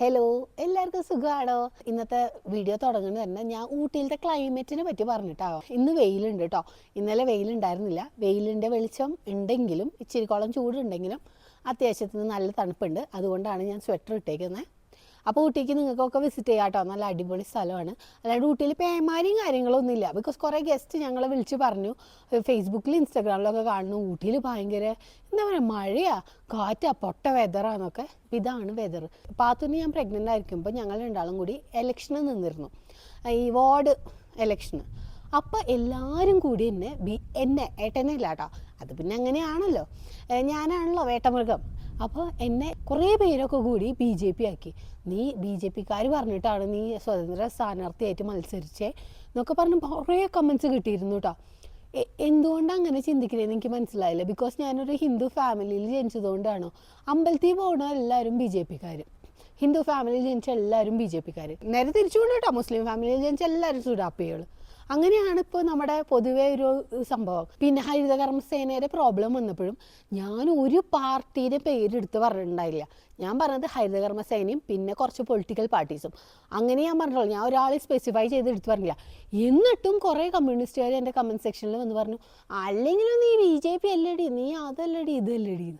Hello എല്ലാവർക്കും സുഖമാണോ ഇന്നത്തെ വീഡിയോ തുടങ്ങുന്നത് തന്നെ ഞാൻ ഊട്ടിയിലത്തെ ക്ലൈമറ്റിനെ പറ്റി പറഞ്ഞിട്ടാവാം ഇന്ന് വെയിലുണ്ട് കേട്ടോ ഇന്നലെ വെയിലുണ്ടായിരുന്നില്ല. വെയിലിന്റെ വെളിച്ചം ഉണ്ടെങ്കിലും ഇച്ചിരിക്കോളം ചൂടുണ്ടെങ്കിലും അത്യാവശ്യത്തിന് നല്ല തണുപ്പുണ്ട്. അതുകൊണ്ടാണ് ഞാൻ സ്വെറ്റർ ഇട്ടേക്കുന്നത് അപ്പോൾ ഊട്ടിക്ക് നിങ്ങൾക്കൊക്കെ വിസിറ്റ് ചെയ്യാം കേട്ടോ നല്ല അടിപൊളി സ്ഥലമാണ്. അല്ലാണ്ട് ഊട്ടിയിൽ പേമാരിയും കാര്യങ്ങളൊന്നും ഇല്ല ബിക്കോസ് കുറേ ഗസ്റ്റ് ഞങ്ങളെ വിളിച്ച് പറഞ്ഞു. ഫേസ്ബുക്കിൽ ഇൻസ്റ്റാഗ്രാമിലൊക്കെ കാണുന്നു. ഊട്ടിയിൽ ഭയങ്കര എന്താ പറയുക മഴയാ കാറ്റാ പൊട്ട വെതറാന്നൊക്കെ ഇതാണ് വെതർ പാത്തുന് ഞാൻ പ്രഗ്നന്റ് ആയിരിക്കുമ്പോൾ ഞങ്ങൾ രണ്ടാളും കൂടി എലക്ഷന് നിന്നിരുന്നു. ഈ വാർഡ് എലക്ഷന് അപ്പം എല്ലാവരും കൂടി എന്നെ ബി എന്നെ ഏട്ടനെ ഇല്ല കേട്ടോ അത് പിന്നെ അങ്ങനെയാണല്ലോ. ഞാനാണല്ലോ വേട്ടമൃഗം. അപ്പോൾ എന്നെ കുറേ പേരൊക്കെ കൂടി ബി ജെ പി ആക്കി. നീ ബി ജെ പിക്കാർ പറഞ്ഞിട്ടാണ് നീ സ്വതന്ത്ര സ്ഥാനാർത്ഥിയായിട്ട് മത്സരിച്ചേ എന്നൊക്കെ പറഞ്ഞ് കുറേ കമൻസ് കിട്ടിയിരുന്നു കേട്ടോ എന്തുകൊണ്ട് അങ്ങനെ ചിന്തിക്കണേന്ന് എനിക്ക് മനസ്സിലായില്ല. ബിക്കോസ് ഞാനൊരു ഹിന്ദു ഫാമിലിയിൽ ജനിച്ചതുകൊണ്ടാണോ അമ്പലത്തിൽ പോകണ എല്ലാവരും ബി ജെ പിക്കാർ ഹിന്ദു ഫാമിലിയിൽ ജനിച്ച എല്ലാവരും ബി ജെ പിക്കാർ നേരെ തിരിച്ചുകൊണ്ട് കേട്ടോ മുസ്ലിം ഫാമിലിയിൽ ജനിച്ച എല്ലാവരും സുഡാപ്പികൾ അങ്ങനെയാണ് ഇപ്പോൾ നമ്മുടെ പൊതുവെ ഒരു സംഭവം. പിന്നെ ഹരിതകർമ്മസേനയുടെ പ്രോബ്ലം വന്നപ്പോഴും ഞാൻ ഒരു പാർട്ടിയുടെ പേരെടുത്ത് പറഞ്ഞിട്ടുണ്ടായില്ല. ഞാൻ പറഞ്ഞത് ഹരിതകർമ്മസേനയും പിന്നെ കുറച്ച് പൊളിറ്റിക്കൽ പാർട്ടീസും അങ്ങനെ ഞാൻ പറഞ്ഞോളൂ ഞാൻ ഒരാളെ സ്പെസിഫൈ ചെയ്ത് എടുത്ത് പറഞ്ഞില്ല. എന്നിട്ടും കുറേ കമ്മ്യൂണിസ്റ്റുകാർ എന്റെ കമന്റ് സെക്ഷനിൽ വന്ന് പറഞ്ഞു അല്ലെങ്കിലും നീ ബി ജെ പി അല്ലടി നീ അതല്ലടി ഇതല്ലടി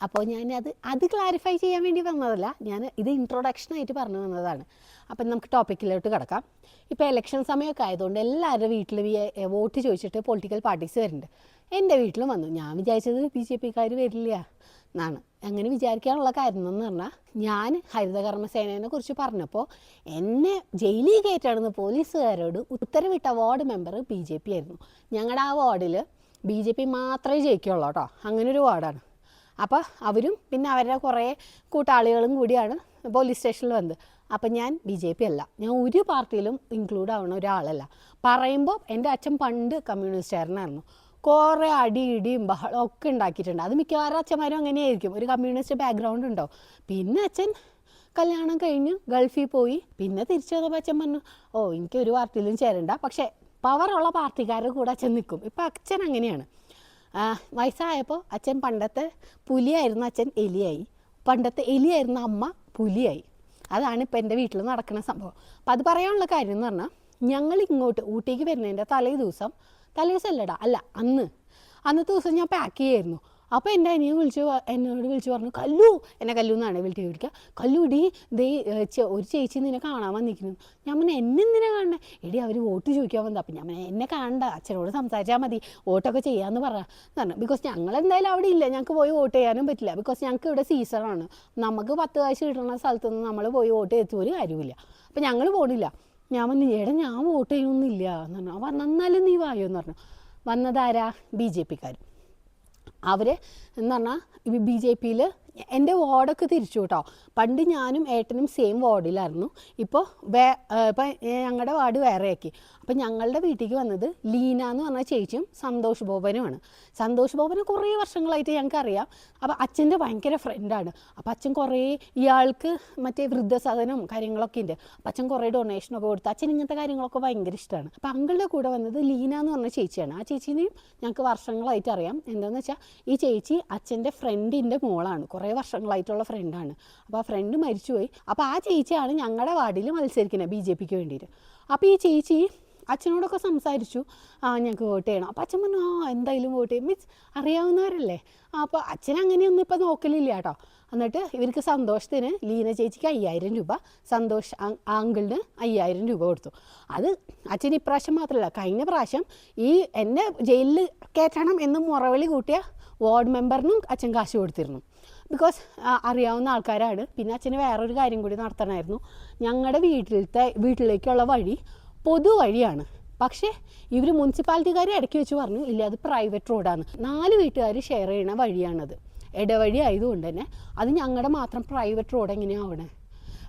അപ്പോൾ ഞാൻ അത് അത് ക്ലാരിഫൈ ചെയ്യാൻ വേണ്ടി വന്നതല്ല. ഞാൻ ഇത് ഇൻട്രൊഡക്ഷൻ ആയിട്ട് പറഞ്ഞു വന്നതാണ് അപ്പം നമുക്ക് ടോപ്പിക്കിലോട്ട് കിടക്കാം. ഇപ്പോൾ ഇലക്ഷൻ സമയമൊക്കെ ആയതുകൊണ്ട് എല്ലാവരുടെ വീട്ടിൽ വോട്ട് ചോദിച്ചിട്ട് പൊളിറ്റിക്കൽ പാർട്ടീസ് വരുന്നുണ്ട്. എന്റെ വീട്ടിലും വന്നു. ഞാൻ വിചാരിച്ചത് ബി ജെ പിക്കാർ വരില്ല എന്നാണ്. അങ്ങനെ വിചാരിക്കാനുള്ള കാര്യം എന്ന് പറഞ്ഞാൽ ഞാൻ ഹരിതകർമ്മ സേനയെ കുറിച്ച് പറഞ്ഞപ്പോൾ എന്നെ ജയിലിൽ കയറ്റാണെന്ന് പോലീസുകാരോട് ഉത്തരവിട്ട ward member B J P ആയിരുന്നു. ഞങ്ങളുടെ ആ വാർഡിൽ ബി ജെ പി മാത്രമേ ജയിക്കുള്ളൂ കേട്ടോ ഒരു വാർഡാണ്. അപ്പോൾ അവരും പിന്നെ അവരുടെ കുറേ കൂട്ടാളികളും കൂടിയാണ് പോലീസ് സ്റ്റേഷനിൽ വന്നത്. അപ്പം ഞാൻ ബി ജെ പി അല്ല. ഞാൻ ഒരു പാർട്ടിയിലും ഇൻക്ലൂഡ് ആവുന്ന ഒരാളല്ല. പറയുമ്പോൾ എന്റെ അച്ഛൻ പണ്ട് കമ്മ്യൂണിസ്റ്റുകാരനായിരുന്നു കുറേ അടി ഇടിയും ബഹളം ഒക്കെ ഉണ്ടാക്കിയിട്ടുണ്ട്. അത് മിക്കവാറും അച്ഛന്മാരും അങ്ങനെയായിരിക്കും. ഒരു കമ്മ്യൂണിസ്റ്റ് ബാക്ക്ഗ്രൗണ്ട് ഉണ്ടാവും പിന്നെ അച്ഛൻ കല്യാണം കഴിഞ്ഞ് ഗൾഫിൽ പോയി. പിന്നെ തിരിച്ചു വന്നപ്പോൾ അച്ഛൻ പറഞ്ഞു ഓ എനിക്ക് ഒരു പാർട്ടിയിലും ചേരണ്ട. പക്ഷേ പവറുള്ള പാർട്ടിക്കാരുടെ കൂടെ അച്ഛൻ നിൽക്കും. ഇപ്പം അച്ഛൻ അങ്ങനെയാണ്. വയസ്സായപ്പോൾ അച്ഛൻ പണ്ടത്തെ പുലിയായിരുന്ന അച്ഛൻ എലിയായി. പണ്ടത്തെ എലിയായിരുന്ന അമ്മ പുലിയായി. അതാണ് ഇപ്പം എന്റെ വീട്ടിൽ നടക്കുന്ന സംഭവം. അപ്പം അത് പറയാനുള്ള കാര്യം എന്ന് പറഞ്ഞാൽ ഞങ്ങൾ ഇങ്ങോട്ട് ഊട്ടിക്ക് വരുന്നതിന്റെ തലേ ദിവസം തലേ ദിവസം അല്ലടാ അല്ല അന്ന്. അന്നത്തെ ദിവസം ഞാൻ പാക്ക് ചെയ്യായിരുന്നു. അപ്പോൾ എന്റെ അനിയൻ വിളിച്ച് എന്നോട് വിളിച്ചു പറഞ്ഞു കല്ലു. എന്നെ കല്ലു എന്നാണ് വിളിച്ച് വിളിക്കുക കല്ലു ഇടി ദേ ഒരു ചേച്ചി നിന്നെ കാണാൻ വന്നിരിക്കുന്നു. ഞാൻ പറഞ്ഞു എന്നെ എന്തിനാ കാണണേ? എടി അവർ വോട്ട് ചോദിക്കാൻ വന്നത്. അപ്പം ഞാൻ എന്നെ കാണണ്ട അച്ഛനോട് സംസാരിച്ചാൽ മതി വോട്ടൊക്കെ ചെയ്യാമെന്ന് പറഞ്ഞു. ബിക്കോസ് ഞങ്ങൾ എന്തായാലും അവിടെ ഇല്ല ഞങ്ങൾക്ക് പോയി വോട്ട് ചെയ്യാനും പറ്റില്ല. ബിക്കോസ് ഞങ്ങൾക്ക് ഇവിടെ സീസണാണ് നമുക്ക് പത്ത് കാശ് കിട്ടുന്ന സ്ഥലത്ത് നിന്ന് നമ്മൾ പോയി വോട്ട് ചെയ്ത് ഒരു കാര്യമില്ല അപ്പം ഞങ്ങൾ പോണില്ല. ഞാൻ പറഞ്ഞു എടാ ഞാൻ വോട്ട് ചെയ്യൊന്നുമില്ല എന്ന് പറഞ്ഞു. അവൻ നന്നാലും നീ വായോ? എന്ന് പറഞ്ഞു. വന്നതാരാ ബി ജെ പിക്കാർ അവർ എന്ന് പറഞ്ഞാൽ ബി ജെ പിയിൽ എന്റെ വാർഡൊക്കെ തിരിച്ചു കേട്ടോ. പണ്ട് ഞാനും ഏട്ടനും സെയിം വാർഡിലായിരുന്നു. ഇപ്പോൾ വേ ഇപ്പം ഞങ്ങളുടെ വാർഡ് വേറെയാക്കി. അപ്പം ഞങ്ങളുടെ വീട്ടിലേക്ക് വന്നത് ലീന എന്ന് പറഞ്ഞ ചേച്ചിയും സന്തോഷ് ബോബനുമാണ് സന്തോഷ് ബോബനെ കുറേ വർഷങ്ങളായിട്ട് ഞങ്ങൾക്ക് അറിയാം അപ്പോൾ അച്ഛന്റെ ഭയങ്കര ഫ്രണ്ടാണ് അപ്പം അച്ഛൻ കുറേ ഇയാൾക്ക് മറ്റേ വൃദ്ധസദനം കാര്യങ്ങളൊക്കെ ഉണ്ട് അപ്പം അച്ഛൻ കുറേ ഡൊണേഷനൊക്കെ കൊടുത്ത് അച്ഛൻ ഇങ്ങനത്തെ കാര്യങ്ങളൊക്കെ ഭയങ്കര ഇഷ്ടമാണ് അപ്പം അങ്കിളുടെ കൂടെ വന്നത് ലീന എന്ന് പറഞ്ഞ ചേച്ചിയാണ്. ആ ചേച്ചീനെയും ഞങ്ങൾക്ക് വർഷങ്ങളായിട്ട് അറിയാം. എന്താണെന്ന് വെച്ചാൽ ഈ ചേച്ചി അച്ഛന്റെ ഫ്രണ്ടിന്റെ മോളാണ്. കുറേ വർഷങ്ങളായിട്ടുള്ള ഫ്രണ്ടാണ് അപ്പോൾ ആ ഫ്രണ്ട് മരിച്ചുപോയി. അപ്പോൾ ആ ചേച്ചിയാണ് ഞങ്ങളുടെ വാർഡിൽ മത്സരിക്കുന്നത് ബി ജെ പിക്ക് വേണ്ടിയിട്ട്. അപ്പോൾ ഈ ചേച്ചി അച്ഛനോടൊക്കെ സംസാരിച്ചു ആ ഞങ്ങൾക്ക് വോട്ട് ചെയ്യണം. അപ്പോൾ അച്ഛൻ പറഞ്ഞു ആ എന്തായാലും വോട്ട് ചെയ്യും. മീൻസ് അറിയാവുന്നവരല്ലേ? അപ്പോൾ അച്ഛൻ അങ്ങനെയൊന്നും ഇപ്പോൾ നോക്കലില്ല കേട്ടോ. എന്നിട്ട് ഇവർക്ക് സന്തോഷത്തിന് ലീന ചേച്ചിക്ക് അയ്യായിരം രൂപ സന്തോഷ് ആങ്കിളിന് അയ്യായിരം രൂപ കൊടുത്തു. അത് അച്ഛൻ ഇപ്രാവശ്യം മാത്രമല്ല കഴിഞ്ഞ പ്രാവശ്യം ഈ എന്നെ ജയിലിൽ കയറ്റണം എന്ന് മുറവിളി കൂട്ടിയ വാർഡ് മെമ്പറിനും അച്ഛൻ കാശ് കൊടുത്തിരുന്നു. ബിക്കോസ് അറിയാവുന്ന ആൾക്കാരാണ്. പിന്നെ അച്ഛന് വേറൊരു കാര്യം കൂടി നടത്തണമായിരുന്നു. ഞങ്ങളുടെ വീട്ടിലത്തെ വീട്ടിലേക്കുള്ള വഴി പൊതുവഴിയാണ് പക്ഷേ ഇവർ മുനിസിപ്പാലിറ്റിക്കാർ ഇടയ്ക്ക് വെച്ച് പറഞ്ഞു ഇല്ല അത് പ്രൈവറ്റ് റോഡാണ് നാല് വീട്ടുകാർ ഷെയർ ചെയ്യുന്ന വഴിയാണത്. ഇടവഴി ആയതുകൊണ്ട് തന്നെ അത് ഞങ്ങളുടെ മാത്രം പ്രൈവറ്റ് റോഡ് എങ്ങനെയാണ് അവിടെ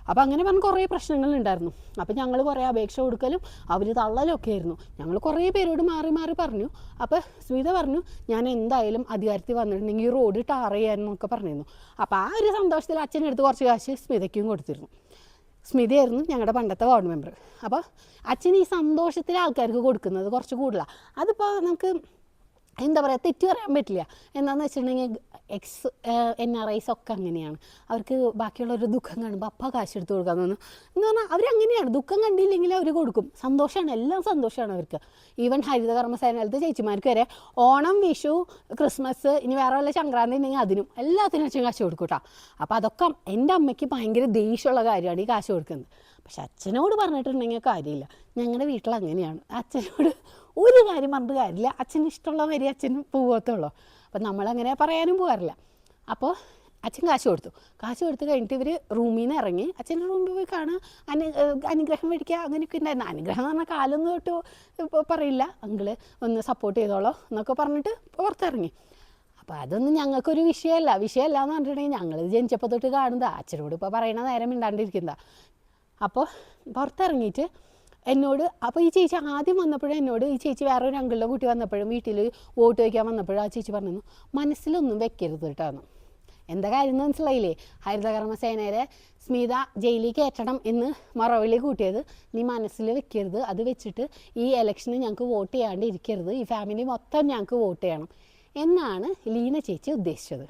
അപ്പോൾ അങ്ങനെ പറഞ്ഞ് കുറേ പ്രശ്നങ്ങളുണ്ടായിരുന്നു. അപ്പോൾ ഞങ്ങൾ കുറേ അപേക്ഷ കൊടുക്കലും അവർ തള്ളലൊക്കെ ആയിരുന്നു. ഞങ്ങൾ കുറേ പേരോട് മാറി മാറി പറഞ്ഞു. അപ്പോൾ സ്മിത പറഞ്ഞു ഞാൻ എന്തായാലും അധികാരത്തിൽ വന്നിട്ടുണ്ടെങ്കിൽ റോഡ് ടാർ ചെയ്യാനെന്നൊക്കെ പറഞ്ഞിരുന്നു. അപ്പോൾ ആ ഒരു സന്തോഷത്തിൽ അച്ഛനെടുത്ത് കുറച്ച് കാശ് സ്മിതയ്ക്കും കൊടുത്തിരുന്നു. സ്മിതയായിരുന്നു ഞങ്ങളുടെ പണ്ടത്തെ വാർഡ് മെമ്പർ അപ്പോൾ അച്ഛൻ ഈ സന്തോഷത്തിൽ ആൾക്കാർക്ക് കൊടുക്കുന്നത് കുറച്ച് കൂടുതലാണ് അതിപ്പോൾ നമുക്ക് എന്താ പറയുക തെറ്റ് പറയാൻ പറ്റില്ല. എന്താണെന്ന് വെച്ചിട്ടുണ്ടെങ്കിൽ എക്സ് എൻ ആർ ഐസ് ഒക്കെ അങ്ങനെയാണ്. അവർക്ക് ബാക്കിയുള്ള ഒരു ദുഃഖം കാണുമ്പോൾ അപ്പം കാശ് എടുത്ത് കൊടുക്കാൻ തോന്നുന്നു. എന്ന് പറഞ്ഞാൽ അവരങ്ങനെയാണ്. ദുഃഖം കണ്ടില്ലെങ്കിൽ അവർ കൊടുക്കും. സന്തോഷമാണ് എല്ലാം സന്തോഷമാണ് അവർക്ക്. ഈവൻ ഹരിതകർമ്മ സേനയിലത്തെ ചേച്ചിമാർക്ക് വരെ ഓണം വിഷു ക്രിസ്മസ് ഇനി വേറെ വല്ല സംക്രാന്തി ഉണ്ടെങ്കിൽ അതിനും എല്ലാത്തിനും അച്ഛൻ കാശ് കൊടുക്കും കേട്ടോ അപ്പോൾ അതൊക്കെ എന്റെ അമ്മയ്ക്ക് ഭയങ്കര ദേഷ്യമുള്ള കാര്യമാണ് ഈ കാശ് കൊടുക്കുന്നത്. പക്ഷെ അച്ഛനോട് പറഞ്ഞിട്ടുണ്ടെങ്കിൽ കാര്യമില്ല. ഞങ്ങളുടെ വീട്ടിൽ അങ്ങനെയാണ്. അച്ഛനോട് ഒരു കാര്യം പറഞ്ഞിട്ട് കാര്യമില്ല. അച്ഛന് ഇഷ്ടമുള്ള വരെ അച്ഛൻ പോകത്തുള്ളൂ അപ്പം നമ്മളങ്ങനെ പറയാനും പോകാറില്ല. അപ്പോൾ അച്ഛൻ കാശ് കൊടുത്തു. കാശ് കൊടുത്ത് കഴിഞ്ഞിട്ട് ഇവർ റൂമിൽ നിന്ന് ഇറങ്ങി അച്ഛന്റെ റൂമിൽ പോയി കാണുക. അനു അനുഗ്രഹം മേടിക്കുക. അങ്ങനെയൊക്കെ ഉണ്ടായിരുന്നു. അനുഗ്രഹം എന്ന് പറഞ്ഞാൽ കാലൊന്നും തൊട്ട് ഇപ്പോൾ പറയില്ല. അങ്കിൾ ഒന്ന് സപ്പോർട്ട് ചെയ്തോളോ എന്നൊക്കെ പറഞ്ഞിട്ട് പുറത്തിറങ്ങി. അപ്പോൾ അതൊന്നും ഞങ്ങൾക്കൊരു വിഷയമല്ല. വിഷയമല്ല എന്ന് പറഞ്ഞിട്ടുണ്ടെങ്കിൽ ഞങ്ങൾ ജനിച്ചപ്പോൾ തൊട്ട് കാണുന്നതാ. അച്ഛനോട് ഇപ്പോൾ പറയണ നേരം മിണ്ടാണ്ടിരിക്കുന്നതാ. അപ്പോൾ പുറത്തിറങ്ങിയിട്ട് എന്നോട് അപ്പോൾ ഈ ചേച്ചി ആദ്യം വന്നപ്പോഴും എന്നോട് ഈ ചേച്ചി വേറെ ഒരു അങ്കിളിന്റെ കുട്ടി വന്നപ്പോഴും വീട്ടിൽ വോട്ട് വയ്ക്കാൻ വന്നപ്പോഴും ആ ചേച്ചി പറഞ്ഞു മനസ്സിലൊന്നും വെക്കരുത് കേട്ടോ എന്താ കാര്യം എന്ന് മനസ്സിലായില്ലേ? ഹരിതകർമ്മസേനയിലെ സ്മിത ജയിലിൽ കയറ്റണം എന്ന് മറവിളി കൂട്ടിയത്. നീ മനസ്സിൽ വെക്കരുത് അത് വെച്ചിട്ട് ഈ ഇലക്ഷന് ഞങ്ങൾക്ക് വോട്ട് ചെയ്യാണ്ടിരിക്കരുത് ഈ ഫാമിലി മൊത്തം ഞങ്ങൾക്ക് വോട്ട് ചെയ്യണം. എന്നാണ് ലീന ചേച്ചി ഉദ്ദേശിച്ചത്.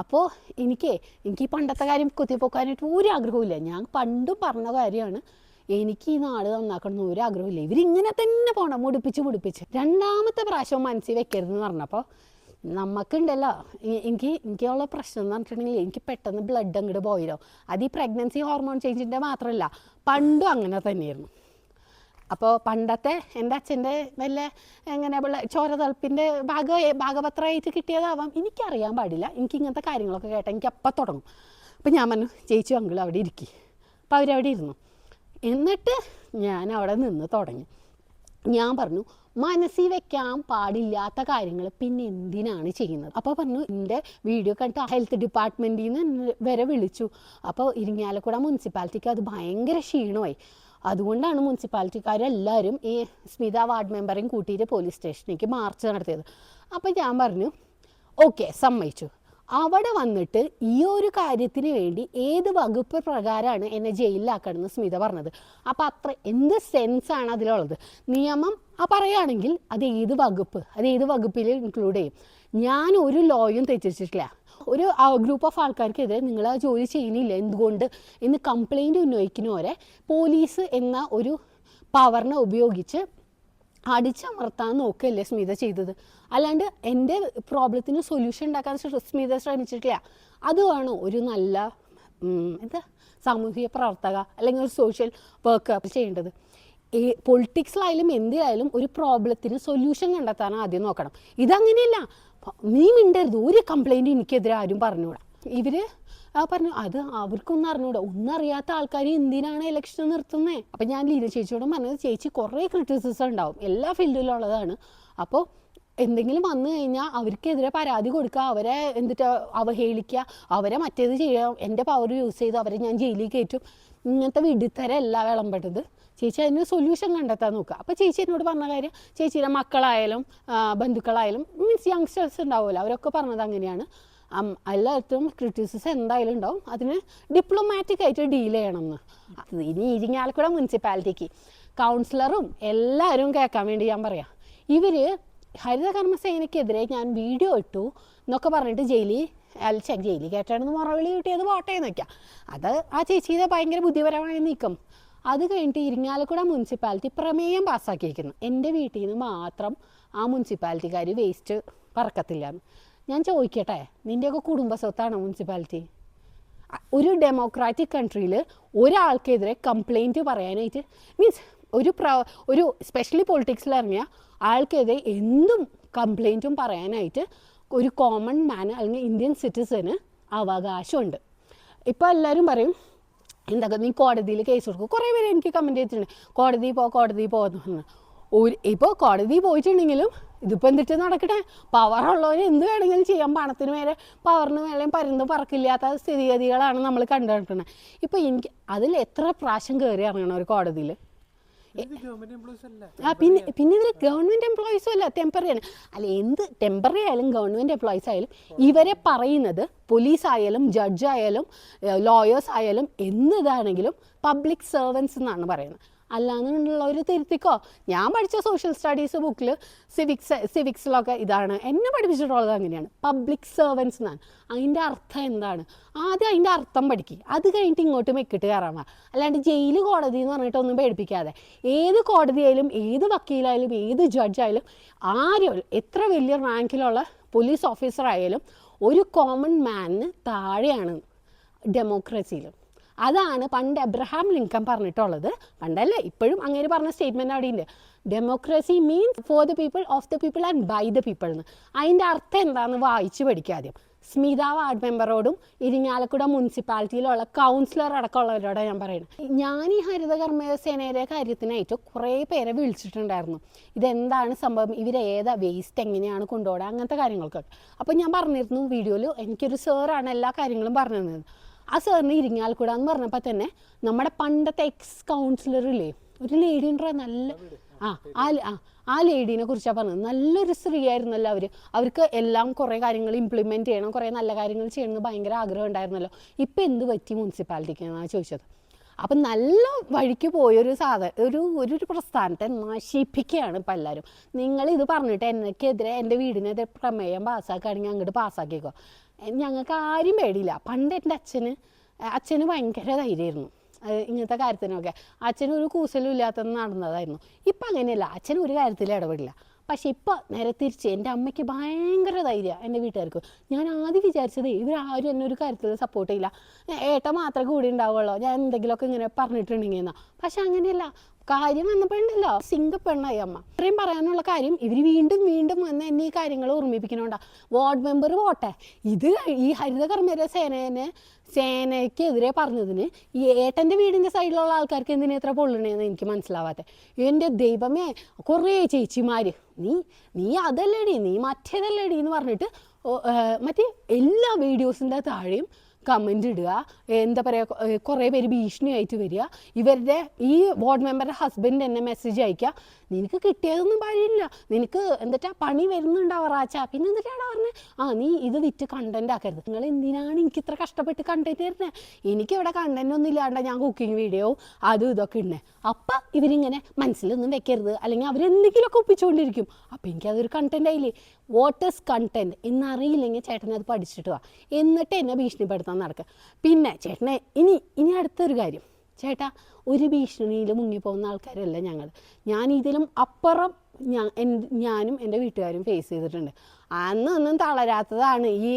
അപ്പോൾ എനിക്ക് എനിക്ക് ഈ പണ്ടത്തെ കാര്യം കുത്തിപ്പോക്കാനായിട്ട് ഒരു ആഗ്രഹമില്ല ഞാൻ പണ്ടും പറഞ്ഞ കാര്യമാണ്. എനിക്ക് ഈ നാട് നന്നാക്കണം ഒരു ആഗ്രഹമില്ല ഇവരിങ്ങനെ തന്നെ പോകണം മുടിപ്പിച്ച് മുടിപ്പിച്ച്. രണ്ടാമത്തെ പ്രാവശ്യം മനസ്സിൽ വെക്കരുതെന്ന് പറഞ്ഞപ്പോൾ നമുക്കുണ്ടല്ലോ എനിക്ക് എനിക്കുള്ള പ്രശ്നം എന്ന് പറഞ്ഞിട്ടുണ്ടെങ്കിൽ എനിക്ക് പെട്ടെന്ന് ബ്ലഡ് അങ്ങോട്ട് പോയിരുന്നു അത് ഈ പ്രഗ്നൻസി ഹോർമോൺ ചേഞ്ചിന്റെ മാത്രമല്ല പണ്ടും അങ്ങനെ തന്നെയായിരുന്നു. അപ്പോൾ പണ്ടത്തെ എന്റെ അച്ഛന്റെ വല്ല എങ്ങനെ പിള്ള ചോരതളപ്പിന്റെ ഭാഗ ഭാഗപത്രമായിട്ട് കിട്ടിയതാവാം. എനിക്കറിയാൻ പാടില്ല. എനിക്ക് ഇങ്ങനത്തെ കാര്യങ്ങളൊക്കെ കേട്ടാൽ എനിക്ക് അപ്പം തുടങ്ങും. അപ്പം ഞാൻ പറഞ്ഞു ചേച്ചി അങ്കിൾ അവിടെ ഇരിക്കി. അപ്പോൾ അവരവിടെ ഇരുന്നു. എന്നിട്ട് ഞാൻ അവിടെ നിന്ന് തുടങ്ങി. ഞാൻ പറഞ്ഞു മനസ്സിൽ വെക്കാൻ പാടില്ലാത്ത കാര്യങ്ങൾ പിന്നെ എന്തിനാണ് ചെയ്യുന്നത്? അപ്പോൾ പറഞ്ഞു എന്റെ വീഡിയോ കണ്ടിട്ട് ഹെൽത്ത് ഡിപ്പാർട്ട്മെന്റിൽ നിന്ന് വരെ വിളിച്ചു. അപ്പോൾ ഇരിങ്ങാലക്കുട മുനിസിപ്പാലിറ്റിക്ക് അത് ഭയങ്കര ക്ഷീണമായി. അതുകൊണ്ടാണ് മുനിസിപ്പാലിറ്റിക്കാരെല്ലാവരും ഈ സ്മിത വാർഡ് മെമ്പറേയും കൂട്ടിയിട്ട് പോലീസ് സ്റ്റേഷനിലേക്ക് മാർച്ച് നടത്തിയത്. അപ്പം ഞാൻ പറഞ്ഞു ഓക്കെ സമ്മതിച്ചു. അവിടെ വന്നിട്ട് ഈ ഒരു കാര്യത്തിന് വേണ്ടി ഏത് വകുപ്പ് പ്രകാരമാണ് എന്നെ ജയിലിലാക്കണമെന്ന് സ്മിത പറഞ്ഞത്. അപ്പോൾ അത്ര എന്ത് സെൻസാണ് അതിലുള്ളത്? നിയമം ആ പറയുകയാണെങ്കിൽ അത് ഏത് വകുപ്പ്? അത് ഏത് വകുപ്പിൽ ഇൻക്ലൂഡ് ചെയ്യും? ഞാൻ ഒരു ലോയും തെറ്റിച്ചിട്ടില്ല. ഒരു ഗ്രൂപ്പ് ഓഫ് ആൾക്കാർക്കെതിരെ നിങ്ങൾ ആ ജോലി ചെയ്യുന്നില്ല. എന്തുകൊണ്ട്? എന്ന് കംപ്ലൈന്റ് ഉന്നയിക്കുന്നവരെ പോലീസ് എന്ന ഒരു പവറിനെ ഉപയോഗിച്ച് അടിച്ചമർത്താൻ നോക്കുകയല്ലേ സ്മിത ചെയ്തത്. അല്ലാണ്ട് എന്റെ പ്രോബ്ലത്തിന് സൊല്യൂഷൻ ഉണ്ടാക്കാൻ സ്മിത ശ്രമിച്ചിട്ടില്ല. അതുമാണ് ഒരു നല്ല എന്താ സാമൂഹിക പ്രവർത്തക അല്ലെങ്കിൽ ഒരു സോഷ്യൽ വർക്കർ ചെയ്യേണ്ടത്. ഈ പൊളിറ്റിക്സിലായാലും എന്തിലായാലും ഒരു പ്രോബ്ലത്തിന് സൊല്യൂഷൻ കണ്ടെത്താൻ ആദ്യം നോക്കണം. ഇതങ്ങനെയല്ല. നീ മിണ്ടരുത്. ഒരു കംപ്ലൈന്റ് എനിക്കെതിരെ ആരും പറഞ്ഞുകൂടാ. ഇവർ ആ പറഞ്ഞു അത് അവർക്കൊന്നും അറിഞ്ഞൂടാ. ഒന്നും അറിയാത്ത ആൾക്കാർ എന്തിനാണ് ഇലക്ഷൻ നിർത്തുന്നത് അപ്പം ഞാൻ ലീല ചേച്ചിയോട് പറഞ്ഞത് ചേച്ചി കുറേ ക്രിറ്റിസിസം ഉണ്ടാവും. എല്ലാ ഫീൽഡിലും ഉള്ളതാണ്. അപ്പോൾ എന്തെങ്കിലും വന്നു കഴിഞ്ഞാൽ അവർക്കെതിരെ പരാതി കൊടുക്കുക. അവരെ എന്നിട്ട് അവഹേളിക്കുക. അവരെ മറ്റേത് ചെയ്യാം. എന്റെ പവർ യൂസ് ചെയ്ത് അവരെ ഞാൻ ജയിലിൽ കയറ്റും. ഇങ്ങനത്തെ വിടിത്തരല്ല വിളമ്പെട്ടത് ചേച്ചി അതിന് സൊല്യൂഷൻ കണ്ടെത്താൻ നോക്കുക. അപ്പോൾ ചേച്ചി എന്നോട് പറഞ്ഞ കാര്യം ചേച്ചിയുടെ മക്കളായാലും ബന്ധുക്കളായാലും മീൻസ് യങ്സ്റ്റേഴ്സ് ഉണ്ടാവുമല്ലോ. അവരൊക്കെ പറഞ്ഞത് അങ്ങനെയാണ്. എല്ലായിടത്തും ക്രിറ്റിസിസം എന്തായാലും ഉണ്ടാവും. അതിന് ഡിപ്ലോമാറ്റിക് ആയിട്ട് ഡീൽ ചെയ്യണം എന്ന്. ഇനി ഇരിങ്ങാലക്കുട മുനിസിപ്പാലിറ്റിക്ക് കൗൺസിലറും എല്ലാവരും കേൾക്കാൻ വേണ്ടി ഞാൻ പറയാം. ഇവർ ഹരിതകർമ്മസേനയ്ക്കെതിരെ ഞാൻ വീഡിയോ ഇട്ടു എന്നൊക്കെ പറഞ്ഞിട്ട് ജയിലിൽ അല്ല ജയിലിൽ കയറ്റാണെന്ന് മറവിളി കിട്ടിയത് പോട്ടെ എന്ന് അത് ആ ചേച്ചിയുടെ ഭയങ്കര ബുദ്ധിപരമായ നീക്കം അത് കഴിഞ്ഞിട്ട് ഇരിങ്ങാലക്കുട മുനിസിപ്പാലിറ്റി പ്രമേയം പാസ്സാക്കിയിരിക്കുന്നു. എന്റെ വീട്ടിൽ നിന്ന് മാത്രം ആ മുനിസിപ്പാലിറ്റിക്കാർ വേസ്റ്റ് പറക്കത്തില്ല ഞാൻ ചോദിക്കട്ടെ നിന്റെയൊക്കെ കുടുംബ സ്വത്താണ് മുനിസിപ്പാലിറ്റി? ഒരു ഡെമോക്രാറ്റിക് കൺട്രിയിൽ ഒരാൾക്കെതിരെ കംപ്ലൈന്റ് പറയാനായിട്ട് മീൻസ് ഒരു പ്ര ഒരു സ്പെഷ്യലി പൊളിറ്റിക്സിൽ ഇറങ്ങിയ ആൾക്കെതിരെ എന്തും കംപ്ലൈന്റും പറയാനായിട്ട് ഒരു കോമൺ മാന് അല്ലെങ്കിൽ ഇന്ത്യൻ സിറ്റിസന് അവകാശമുണ്ട്. ഇപ്പോൾ എല്ലാവരും പറയും എന്താ നീ കോടതിയിൽ കേസ് കൊടുക്കും. കുറേ പേര് എനിക്ക് കമന്റ് ചെയ്തിട്ടുണ്ട്. കോടതി പോ കോടതി പോകുന്നു പറഞ്ഞു. ഒരു ഇപ്പോൾ കോടതി പോയിട്ടുണ്ടെങ്കിലും ഇതിപ്പോൾ എന്തിട്ട് നടക്കട്ടെ? പവറുള്ളവർ എന്ത് വേണമെങ്കിലും ചെയ്യാൻ പണത്തിന് മേലെ പവറിന് മേലെയും പരുന്ന് പറക്കില്ലാത്ത സ്ഥിതിഗതികളാണ് നമ്മൾ കണ്ടുകൊണ്ടിരുന്നത് ഇപ്പോൾ എനിക്ക് അതിൽ എത്ര പ്രാവശ്യം കയറി ഇറങ്ങണം ഒരു കോടതിയിൽ? ആ പിന്നെ പിന്നെ ഇവർ ഗവൺമെന്റ് എംപ്ലോയീസും അല്ല ടെമ്പററി ആണ്. അല്ല എന്ത് ടെമ്പററി ആയാലും ഗവൺമെന്റ് എംപ്ലോയീസ് ആയാലും ഇവരെ പറയുന്നത് പോലീസ് ആയാലും ജഡ്ജ് ആയാലും ലോയേഴ്സ് ആയാലും എന്നതാണെങ്കിലും പബ്ലിക് സർവൻസ് എന്നാണ് പറയുന്നത്. അല്ലാന്നുള്ളവർ തിരുത്തിക്കോ? ഞാൻ പഠിച്ച സോഷ്യൽ സ്റ്റഡീസ് ബുക്കിൽ സിവിക്സ് സിവിക്സിലൊക്കെ ഇതാണ്. എന്നെ പഠിപ്പിച്ചിട്ടുള്ളത് അങ്ങനെയാണ്. പബ്ലിക് സെർവൻസ് എന്നാണ് അതിന്റെ അർത്ഥം എന്താണ്? ആദ്യം അതിന്റെ അർത്ഥം പഠിക്കുക അത് കഴിഞ്ഞിട്ട് ഇങ്ങോട്ട് മെക്കിട്ട് കയറാൻ അല്ലാണ്ട് ജയിൽ കോടതി എന്ന് പറഞ്ഞിട്ടൊന്നും പേടിപ്പിക്കാതെ. ഏത് കോടതിയായാലും ഏത് വക്കീലായാലും ഏത് ജഡ്ജായാലും ആരും എത്ര വലിയ റാങ്കിലുള്ള പോലീസ് ഓഫീസറായാലും ഒരു കോമൺ മാനിന് താഴെയാണ് ഡെമോക്രസിയിലും അതാണ് പണ്ട് എബ്രഹാം ലിങ്കൻ പറഞ്ഞിട്ടുള്ളത്. പണ്ടല്ലേ? ഇപ്പോഴും അങ്ങനെ പറഞ്ഞ സ്റ്റേറ്റ്മെന്റ് അവിടെ ഇല്ല democracy means for the people of the people and by the people എന്ന് അതിന്റെ അർത്ഥം എന്താണെന്ന് വായിച്ച് പഠിക്കുക ആദ്യം. സ്മിത വാർഡ് മെമ്പറോടും ഇരിങ്ങാലക്കുട മുനിസിപ്പാലിറ്റിയിലുള്ള കൗൺസിലർ അടക്കമുള്ളവരോടാണ് ഞാൻ പറയുന്നത് ഞാൻ ഈ ഹരിതകർമ്മ സേനയുടെ കാര്യത്തിനായിട്ട് കുറേ പേരെ വിളിച്ചിട്ടുണ്ടായിരുന്നു. ഇതെന്താണ് സംഭവം? ഇവരേതാ വേസ്റ്റ് എങ്ങനെയാണ് കൊണ്ടുപോകുക അങ്ങനത്തെ കാര്യങ്ങൾക്കൊക്കെ. അപ്പോൾ ഞാൻ പറഞ്ഞിരുന്നു വീഡിയോയിൽ എനിക്കൊരു സാറാണ് എല്ലാ കാര്യങ്ങളും പറഞ്ഞു തന്നത് ആ സാറിന് ഇരിങ്ങാലക്കുട എന്ന് പറഞ്ഞപ്പോൾ തന്നെ നമ്മുടെ പണ്ടത്തെ എക്സ് കൗൺസിലറില്ലേ ഒരു ലേഡി നല്ല ആ ആ ആ ലേഡീനെ കുറിച്ചാണ് പറഞ്ഞത്. നല്ലൊരു സ്ത്രീ ആയിരുന്നല്ലോ അവർ അവർക്ക് എല്ലാം കുറേ കാര്യങ്ങൾ ഇംപ്ലിമെന്റ് ചെയ്യണം കുറേ നല്ല കാര്യങ്ങൾ ചെയ്യണമെന്ന് ഭയങ്കര ആഗ്രഹം ഉണ്ടായിരുന്നല്ലോ. ഇപ്പം എന്ത് പറ്റി മുനിസിപ്പാലിറ്റിക്ക് എന്നാണ് ചോദിച്ചത്. അപ്പം നല്ല വഴിക്ക് പോയൊരു സാധ ഒരു ഒരു പ്രസ്ഥാനത്തെ നശിപ്പിക്കുകയാണ് ഇപ്പം എല്ലാവരും. നിങ്ങൾ ഇത് പറഞ്ഞിട്ട് എനിക്കെതിരെ എന്റെ വീടിനെതിരെ പ്രമേയം പാസ്സാക്കുകയാണെങ്കിൽ അങ്ങോട്ട് പാസ്സാക്കിക്കോ. ഞങ്ങൾക്ക് ആരും പേടിയില്ല. പണ്ട് എന്റെ അച്ഛന് അച്ഛന് ഭയങ്കര ധൈര്യമായിരുന്നു. ഇങ്ങനത്തെ കാര്യത്തിനൊക്കെ. അച്ഛന് ഒരു കൂസലും ഇല്ലാത്തത് നടന്നതായിരുന്നു. ഇപ്പം അങ്ങനെയല്ല. അച്ഛൻ ഒരു കാര്യത്തിൽ ഇടപെടില്ല. പക്ഷെ ഇപ്പോൾ നേരെ തിരിച്ച് എന്റെ അമ്മയ്ക്ക് ഭയങ്കര ധൈര്യമാണ് എന്റെ വീട്ടുകാർക്ക്. ഞാൻ ആദ്യം വിചാരിച്ചത് ഇവരാരും എന്നെ ഒരു കാര്യത്തിൽ സപ്പോർട്ട് ചെയ്യില്ല. ഏട്ട മാത്രമേ കൂടി ഉണ്ടാവുള്ളൂ. ഞാൻ എന്തെങ്കിലുമൊക്കെ ഇങ്ങനെ പറഞ്ഞിട്ടുണ്ടെങ്കിൽ എന്നാ പക്ഷെ അങ്ങനെയല്ല. കാര്യം വന്നപ്പോഴുണ്ടല്ലോ സിംഗ പെണ്ണായി അമ്മ. ഇത്രയും പറയാനുള്ള കാര്യം ഇവർ വീണ്ടും വീണ്ടും വന്ന് എന്നെ ഈ കാര്യങ്ങൾ ഓർമ്മിപ്പിക്കണോണ്ടാ. വാർഡ് മെമ്പർ പോട്ടെ. ഇത് ഈ ഹരിതകർമ്മര സേനേനെ സേനയ്ക്കെതിരെ പറഞ്ഞതിന് ഈ ഏട്ടന്റെ വീടിന്റെ സൈഡിലുള്ള ആൾക്കാർക്ക് എന്തിനാ എത്ര പൊള്ളണേന്ന് എനിക്ക് മനസ്സിലാവാത്തെ. എന്റെ ദൈവമേ കുറേ ചേച്ചിമാർ നീ നീ അതല്ലേടി നീ മറ്റേതല്ലേടി എന്ന് പറഞ്ഞിട്ട് മറ്റേ എല്ലാ വീഡിയോസിന്റെ താഴെയും കമന്റ് ഇടുക എന്താ പറയുക കുറേ പേര് ഭീഷണിയായിട്ട് വരിക ഇവരുടെ ഈ വാർഡ് മെമ്പറുടെ ഹസ്ബൻഡ് എന്നെ മെസ്സേജ് അയക്കുക നിനക്ക് കിട്ടിയതൊന്നും പാടില്ല നിനക്ക് എന്നിട്ടാ പണി വരുന്നുണ്ടാവറാച്ച പിന്നെ എന്നിട്ടാണ് പറഞ്ഞത് ആ നീ ഇത് വിറ്റ് കണ്ടന്റ് ആക്കരുത്. നിങ്ങൾ എന്തിനാണ് എനിക്ക് ഇത്ര കഷ്ടപ്പെട്ട് കണ്ടന്റ് തരുന്നത് എനിക്കിവിടെ കണ്ടന്റ് ഒന്നും ഇല്ലാണ്ട് ഞാൻ കുക്കിംഗ് വീഡിയോ അതും ഇതൊക്കെ ഇടുന്നത് അപ്പം ഇവരിങ്ങനെ മനസ്സിലൊന്നും വെക്കരുത്. അല്ലെങ്കിൽ അവരെന്തെങ്കിലുമൊക്കെ ഒപ്പിച്ചുകൊണ്ടിരിക്കും. അപ്പം എനിക്കതൊരു കണ്ടന്റ് ആയില്ലേ? വാട്ട് ഇസ് കണ്ടന്റ് എന്നറിയില്ലെങ്കിൽ ചേട്ടനെ അത് പഠിച്ചിട്ട് വാ. എന്നിട്ട് എന്നെ ഭീഷണിപ്പെടുത്താൻ നടക്കുക പിന്നെ ചേട്ടനെ ഇനി ഇനി അടുത്തൊരു കാര്യം. ചേട്ടാ ഒരു ഭീഷണിയിൽ മുങ്ങിപ്പോകുന്ന ആൾക്കാരല്ല ഞങ്ങൾ ഞാൻ ഇതിലും അപ്പുറം ഞാൻ ഞാനും എന്റെ വീട്ടുകാരും ഫേസ് ചെയ്തിട്ടുണ്ട്. അന്ന് ഒന്നും തളരാത്തതാണ് ഈ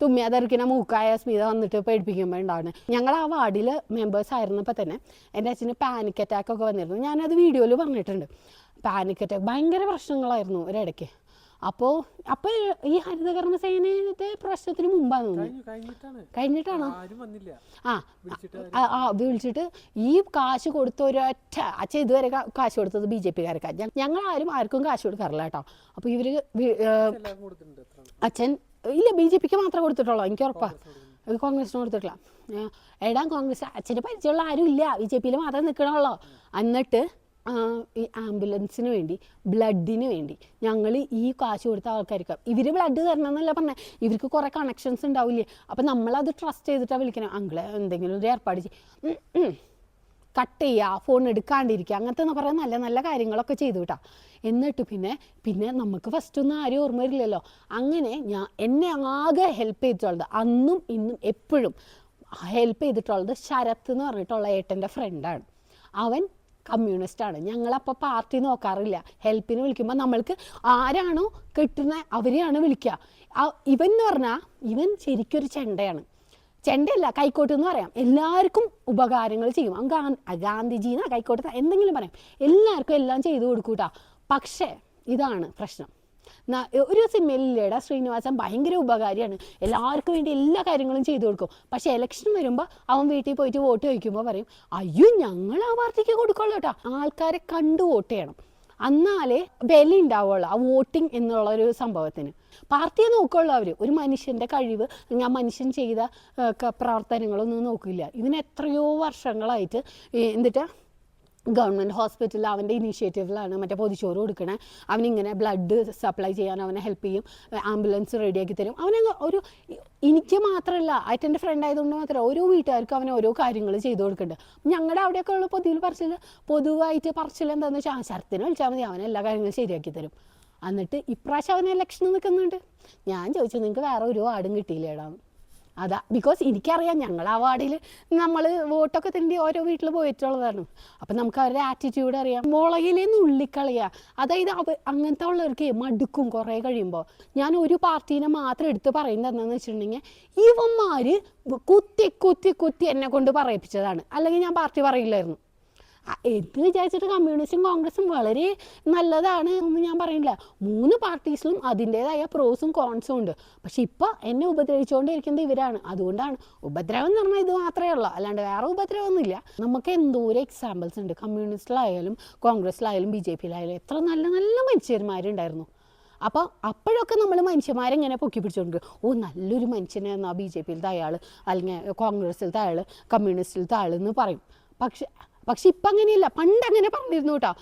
തുമ്മിയാതെറിക്കുന്ന മൂക്കായ സ്മിത വന്നിട്ട് പേടിപ്പിക്കുമ്പോൾ ഉണ്ടാവുന്നത് ഞങ്ങൾ ആ വാർഡിൽ മെമ്പേഴ്സ് ആയിരുന്നപ്പോൾ തന്നെ എന്റെ അച്ഛന് പാനിക് അറ്റാക്കൊക്കെ വന്നിരുന്നു. ഞാനത് വീഡിയോയിൽ പറഞ്ഞിട്ടുണ്ട്. പാനിക് അറ്റാക്ക് ഭയങ്കര പ്രശ്നങ്ങളായിരുന്നു ഒരിടയ്ക്ക്. അപ്പോൾ അപ്പോൾ ഈ ഹരിതകർമ്മ സേനയുടെ പ്രശ്നത്തിന് മുമ്പാണ് തോന്നുന്നു. കഴിഞ്ഞിട്ടാണ്. കഴിഞ്ഞിട്ടാണോ? ആ വിളിച്ചിട്ട് ആ ആ വിളിച്ചിട്ട് ഈ കാശ് കൊടുത്ത ഒരൊറ്റ അച്ഛൻ ഇതുവരെ കാശ് കൊടുത്തത് ബി ജെ പിക്കാർക്കാണ് ഞങ്ങൾ ആരും ആർക്കും കാശ് കൊടുക്കാറില്ല കേട്ടോ. അപ്പോൾ ഇവർ അച്ഛൻ ഇല്ല ബി ജെ പിക്ക് മാത്രമേ കൊടുത്തിട്ടുള്ളൂ എനിക്ക് ഉറപ്പാണ് കോൺഗ്രസിന് കൊടുത്തിട്ടില്ല. എടാ കോൺഗ്രസ് അച്ഛന്റെ പരിചയമുള്ള ആരും ഇല്ല. ബി ജെ പിയിൽ മാത്രമേ നിൽക്കണമല്ലോ എന്നിട്ട് ഈ ആംബുലൻസിന് വേണ്ടി ബ്ലഡിന് വേണ്ടി ഞങ്ങൾ ഈ കാശ് കൊടുത്ത ആൾക്കാർക്ക്. ഇവർ ബ്ലഡ് തരണം എന്നല്ല പറഞ്ഞത് ഇവർക്ക് കുറേ കണക്ഷൻസ് ഉണ്ടാവില്ലേ? അപ്പം നമ്മളത് ട്രസ്റ്റ് ചെയ്തിട്ടാണ് വിളിക്കണം. അങ്കിളെ എന്തെങ്കിലും ഒരു ഏർപ്പാട് ചെയ്യും. കട്ട് ചെയ്യുക ഫോൺ എടുക്കാണ്ടിരിക്കുക അങ്ങനത്തെ എന്ന് പറയാൻ നല്ല നല്ല കാര്യങ്ങളൊക്കെ ചെയ്തു കിട്ടാം എന്നിട്ട് പിന്നെ പിന്നെ നമുക്ക് ഫസ്റ്റ് ഒന്നും ആരും ഓർമ്മ വരില്ലല്ലോ. അങ്ങനെ ഞാൻ എന്നെ ആകെ ഹെൽപ്പ് ചെയ്തിട്ടുള്ളത് അന്നും ഇന്നും എപ്പോഴും ഹെൽപ്പ് ചെയ്തിട്ടുള്ളത് ശരത്ത് എന്ന് പറഞ്ഞിട്ടുള്ള ഏട്ടന്റെ ഫ്രണ്ടാണ് അവൻ കമ്മ്യൂണിസ്റ്റാണ് ഞങ്ങളപ്പോൾ പാർട്ടി നോക്കാറില്ല. ഹെൽപ്പിന് വിളിക്കുമ്പോൾ നമ്മൾക്ക് ആരാണോ കിട്ടുന്ന അവരെയാണ് വിളിക്കുക ഇവൻ എന്ന് പറഞ്ഞാൽ ഇവൻ ശരിക്കൊരു ചെണ്ടയാണ്. ചെണ്ടയല്ല കൈക്കോട്ട് എന്ന് പറയാം. എല്ലാവർക്കും ഉപകാരങ്ങൾ ചെയ്യും. ഗാ ഗാന്ധിജീന കൈക്കോട്ട് എന്തെങ്കിലും പറയാം. എല്ലാവർക്കും എല്ലാം ചെയ്തു കൊടുക്കൂട്ടാ. പക്ഷേ ഇതാണ് പ്രശ്നം. ഒരു സിനിമയിലേടാ ശ്രീനിവാസൻ ഭയങ്കര ഉപകാരിയാണ്. എല്ലാവർക്കും വേണ്ടി എല്ലാ കാര്യങ്ങളും ചെയ്തു കൊടുക്കും. പക്ഷേ ഇലക്ഷൻ വരുമ്പോൾ അവൻ വീട്ടിൽ പോയിട്ട് വോട്ട് ചോദിക്കുമ്പോൾ പറയും അയ്യോ ഞങ്ങൾ ആ പാർട്ടിക്ക് കൊടുക്കുള്ളൂ കേട്ടോ. ആൾക്കാരെ കണ്ടു വോട്ട് ചെയ്യണം. എന്നാലേ വില ഉണ്ടാവുള്ളൂ ആ വോട്ടിംഗ് എന്നുള്ള ഒരു സംഭവത്തിന്. പാർട്ടിയെ നോക്കുള്ളൂ അവർ ഒരു മനുഷ്യന്റെ കഴിവ് ആ മനുഷ്യൻ ചെയ്ത പ്രവർത്തനങ്ങളൊന്നും നോക്കില്ല. ഇതിന് എത്രയോ വർഷങ്ങളായിട്ട് എന്നിട്ട് ഗവൺമെന്റ് ഹോസ്പിറ്റലിൽ അവന്റെ ഇനീഷ്യേറ്റീവിലാണ് മറ്റേ പൊതിച്ചോറ് കൊടുക്കണേ. അവനിങ്ങനെ ബ്ലഡ് സപ്ലൈ ചെയ്യാൻ അവനെ ഹെൽപ്പ് ചെയ്യും. ആംബുലൻസ് റെഡിയാക്കി തരും. അവനങ്ങ് ഒരു എനിക്ക് മാത്രമല്ല ആയിട്ട് ഫ്രണ്ട് ആയതുകൊണ്ട് മാത്രമല്ല ഓരോ വീട്ടുകാർക്കും അവൻ ഓരോ കാര്യങ്ങൾ ചെയ്തു കൊടുക്കുന്നുണ്ട് ഞങ്ങളുടെ അവിടെയൊക്കെ ഉള്ള പൊതുവിൽ പറച്ചിൽ പൊതുവായിട്ട് പറച്ചിൽ എന്താണെന്ന് വെച്ചാൽ ആ ശരത്തിന് വിളിച്ചാൽ മതി അവൻ എല്ലാ കാര്യങ്ങളും ശരിയാക്കി തരും. എന്നിട്ട് ഇപ്രാവശ്യം അവൻ ഇലക്ഷന് നിൽക്കുന്നുണ്ട്. ഞാൻ ചോദിച്ചു നിങ്ങൾക്ക് വേറെ ഒരു വാർഡും കിട്ടിയില്ലേടാന്ന് അതാ ബിക്കോസ് എനിക്കറിയാം ഞങ്ങൾ ആ വാർഡിൽ നമ്മൾ വോട്ടൊക്കെ തിണ്ടി ഓരോ വീട്ടിൽ പോയിട്ടുള്ളതാണ് അപ്പം നമുക്ക് അവരുടെ ആറ്റിറ്റ്യൂഡ് അറിയാം. മുളകിലേന്ന് ഉള്ളിക്കളയുക അതായത് അവ അങ്ങനത്തെ ഉള്ളവർക്ക് മടുക്കും കുറേ കഴിയുമ്പോൾ ഞാൻ ഒരു പാർട്ടീനെ മാത്രം എടുത്ത് പറയുന്നത് എന്താണെന്ന് വെച്ചിട്ടുണ്ടെങ്കിൽ ഇവന്മാർ കുത്തി കുത്തി കുത്തി എന്നെ കൊണ്ട് പറയിപ്പിച്ചതാണ്. അല്ലെങ്കിൽ ഞാൻ പാർട്ടി പറയില്ലായിരുന്നു. എന്ന് വിചാരിച്ചിട്ട് കമ്മ്യൂണിസ്റ്റും കോൺഗ്രസും വളരെ നല്ലതാണ് എന്ന് ഞാൻ പറയുന്നില്ല. മൂന്ന് പാർട്ടീസിലും അതിന്റെതായ പ്രോസും കോൺസും ഉണ്ട്. പക്ഷെ ഇപ്പോൾ എന്നെ ഉപദ്രവിച്ചുകൊണ്ടിരിക്കുന്നത് ഇവരാണ്. അതുകൊണ്ടാണ് ഉപദ്രവം എന്ന് പറഞ്ഞാൽ ഇത് മാത്രമേ ഉള്ളൂ. അല്ലാണ്ട് വേറെ ഉപദ്രവമൊന്നുമില്ല. നമുക്ക് എന്തോരം എക്സാമ്പിൾസ് ഉണ്ട്. കമ്മ്യൂണിസ്റ്റിലായാലും കോൺഗ്രസ്സിലായാലും ബി ജെ പിയിലായാലും എത്ര നല്ല നല്ല മനുഷ്യന്മാരുണ്ടായിരുന്നു. അപ്പോൾ അപ്പോഴൊക്കെ നമ്മൾ മനുഷ്യന്മാരെങ്ങനെ പൊക്കി പിടിച്ചുകൊണ്ട് ഓ നല്ലൊരു മനുഷ്യനെന്നാ ബി ജെ പിയിലത്തെ അയാൾ അല്ലെങ്കിൽ കോൺഗ്രസ്സിലത്തെ അയാൾ കമ്മ്യൂണിസ്റ്റിലത്തെ ആൾ എന്ന് പറയും. പക്ഷെ പക്ഷെ ഇപ്പം അങ്ങനെയല്ല പണ്ട് അങ്ങനെ പറഞ്ഞിരുന്നു കേട്ടോ.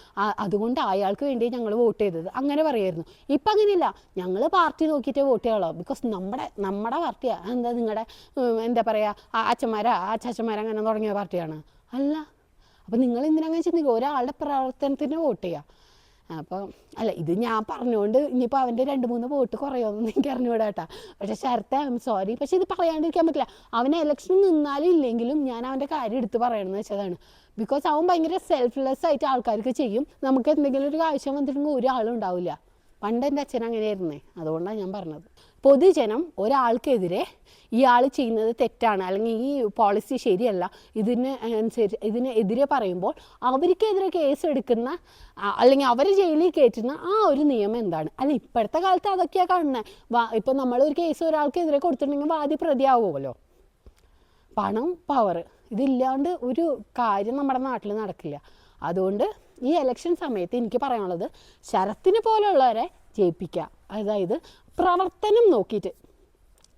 അതുകൊണ്ട് അയാൾക്ക് വേണ്ടി ഞങ്ങൾ വോട്ട് ചെയ്തത് അങ്ങനെ പറയായിരുന്നു. ഇപ്പം അങ്ങനെയല്ല ഞങ്ങൾ പാർട്ടി നോക്കിയിട്ടേ വോട്ട് ചെയ്യുള്ളൂ ബിക്കോസ് നമ്മുടെ നമ്മുടെ പാർട്ടിയാണ് എന്താ നിങ്ങളുടെ എന്താ പറയുക അച്ഛന്മാരാ ആ അച്ഛന്മാരാ അങ്ങനെ തുടങ്ങിയ പാർട്ടിയാണ്. അല്ല അപ്പം നിങ്ങൾ എന്തിനങ്ങനെ ചിന്തിക്കുക ഒരാളുടെ പ്രവർത്തനത്തിന് വോട്ട് ചെയ്യുക അപ്പോൾ അല്ല ഇത് ഞാൻ പറഞ്ഞുകൊണ്ട് ഇനിയിപ്പോൾ അവന്റെ രണ്ട് മൂന്ന് വോട്ട് കുറയുമെന്ന് എനിക്ക് അറിഞ്ഞുകൂടാ കേട്ടാ പക്ഷെ ശരത്ത് ഐ എം സോറി. പക്ഷെ ഇത് പറയാണ്ടിരിക്കാൻ പറ്റില്ല. അവൻ എലക്ഷൻ നിന്നാലും ഇല്ലെങ്കിലും ഞാൻ അവന്റെ കാര്യം എടുത്ത് പറയണമെന്ന് വെച്ചതാണ്. ബിക്കോസ് അവൻ ഭയങ്കര സെൽഫ്ലെസ് ആയിട്ട് ആൾക്കാർക്ക് ചെയ്യും. നമുക്ക് എന്തെങ്കിലും ഒരു ആവശ്യം വന്നിട്ടുണ്ടെങ്കിൽ ഒരാളും ഉണ്ടാവില്ല. പണ്ട് എന്റെ അച്ഛൻ അങ്ങനെയായിരുന്നേ. അതുകൊണ്ടാണ് ഞാൻ പറഞ്ഞത്. പൊതുജനം ഒരാൾക്കെതിരെ ഇയാൾ ചെയ്യുന്നത് തെറ്റാണ്. അല്ലെങ്കിൽ ഈ പോളിസി ശരിയല്ല. ഇതിന് അനുസരിച്ച് ഇതിന് എതിരെ പറയുമ്പോൾ അവർക്കെതിരെ കേസ് എടുക്കുന്ന അല്ലെങ്കിൽ അവരെ ജയിലിൽ കയറ്റുന്ന ആ ഒരു നിയമം എന്താണ്? അല്ല ഇപ്പോഴത്തെ കാലത്ത് അതൊക്കെയാണ് കാണുന്നത് വാ ഇപ്പം നമ്മളൊരു കേസ് ഒരാൾക്കെതിരെ കൊടുത്തിട്ടുണ്ടെങ്കിൽ വാദി പ്രതിയാവുമല്ലോ. പണം പവർ ഇതില്ലാണ്ട് ഒരു കാര്യം നമ്മുടെ നാട്ടിൽ നടക്കില്ല. അതുകൊണ്ട് ഈ ഇലക്ഷൻ സമയത്ത് എനിക്ക് പറയാനുള്ളത് ശരത്തിനെ പോലുള്ളവരെ ജയിപ്പിക്കുക. അതായത് പ്രവർത്തനം നോക്കിയിട്ട്.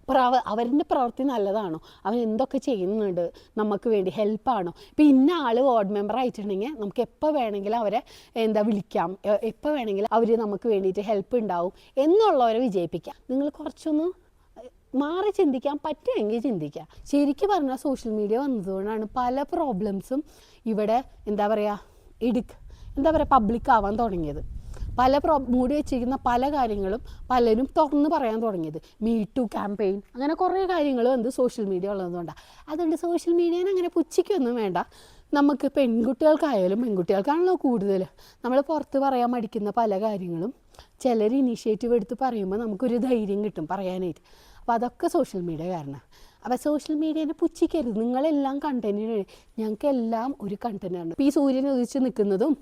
പ്രവ അവരുടെ പ്രവൃത്തി നല്ലതാണോ? അവൻ എന്തൊക്കെ ചെയ്യുന്നുണ്ട്? നമുക്ക് വേണ്ടി ഹെൽപ്പാണോ? ഇപ്പം ഇന്ന ആൾ വാർഡ് മെമ്പർ ആയിട്ടുണ്ടെങ്കിൽ നമുക്ക് എപ്പോൾ വേണമെങ്കിലും അവരെ എന്താ വിളിക്കാം. എപ്പോൾ വേണമെങ്കിലും അവർ നമുക്ക് വേണ്ടിയിട്ട് ഹെൽപ്പ് ഉണ്ടാവും എന്നുള്ളവരെ വിജയിപ്പിക്കാം. നിങ്ങൾ കുറച്ചൊന്ന് മാറി ചിന്തിക്കാൻ പറ്റുമെങ്കിൽ ചിന്തിക്കുക ശരിക്കും പറഞ്ഞാൽ സോഷ്യൽ മീഡിയ വന്നതുകൊണ്ടാണ് പല പ്രോബ്ലംസും ഇവിടെ എന്താ പറയുക ഇടുക്ക് എന്താ പറയുക പബ്ലിക് ആവാൻ തുടങ്ങിയത്. പല പ്രോ മൂടി വെച്ചിരിക്കുന്ന പല കാര്യങ്ങളും പലരും തുറന്ന് പറയാൻ തുടങ്ങിയത്. മീ ടു ക്യാമ്പയിൻ അങ്ങനെ കുറേ കാര്യങ്ങൾ വന്ന് സോഷ്യൽ മീഡിയ ഉള്ളതുകൊണ്ടാണ് അതുകൊണ്ട് സോഷ്യൽ മീഡിയനെ അങ്ങനെ പുച്ഛിക്കൊന്നും വേണ്ട. നമുക്ക് പെൺകുട്ടികൾക്കായാലും പെൺകുട്ടികൾക്കാണല്ലോ കൂടുതൽ നമ്മൾ പുറത്ത് പറയാൻ മടിക്കുന്ന പല കാര്യങ്ങളും ചിലർ ഇനീഷ്യേറ്റീവ് എടുത്ത് പറയുമ്പോൾ നമുക്കൊരു ധൈര്യം കിട്ടും പറയാനായിട്ട്. അപ്പോൾ അതൊക്കെ സോഷ്യൽ മീഡിയ കാരണം. അപ്പോൾ സോഷ്യൽ മീഡിയനെ പുച്ഛിക്കരുത്. നിങ്ങളെല്ലാം കണ്ടന്റിന് ഞങ്ങൾക്ക് എല്ലാം ഒരു കണ്ടന്റാണ് ഇപ്പോൾ ഈ സൂര്യൻ ഉദിച്ച് നിൽക്കുന്നതും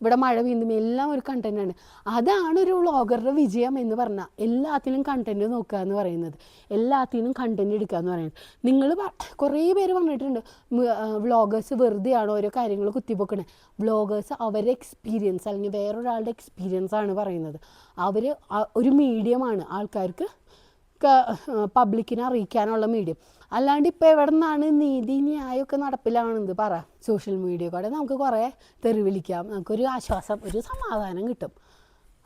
ഇവിടെ മഴ വീണ്ടും എല്ലാം ഒരു കണ്ടന്റാണ് അതാണ് ഒരു വ്ളോഗറുടെ വിജയം എന്ന് പറഞ്ഞാൽ എല്ലാത്തിനും കണ്ടന്റ് നോക്കുക എന്ന് പറയുന്നത്. എല്ലാത്തിനും കണ്ടന്റ് എടുക്കുക എന്ന് പറയുന്നത്. നിങ്ങൾ കുറേ പേര് പറഞ്ഞിട്ടുണ്ട് വ്ളോഗേഴ്സ് വെറുതെയാണ് ഓരോ കാര്യങ്ങൾ കുത്തിപ്പൊക്കണേ? വ്ളോഗേഴ്സ് അവരുടെ എക്സ്പീരിയൻസ് അല്ലെങ്കിൽ വേറൊരാളുടെ എക്സ്പീരിയൻസ് ആണ് പറയുന്നത്. അവർ ഒരു മീഡിയമാണ് ആൾക്കാർക്ക് പബ്ലിക്കിനെ അറിയിക്കാനുള്ള മീഡിയം അല്ലാണ്ട് ഇപ്പോൾ എവിടെ നിന്നാണ് നീതി ന്യായമൊക്കെ നടപ്പിലാണെന്ന് പറ. സോഷ്യൽ മീഡിയ കൂടെ നമുക്ക് കുറേ തെറി വിളിക്കാം നമുക്കൊരു ആശ്വാസം ഒരു സമാധാനം കിട്ടും.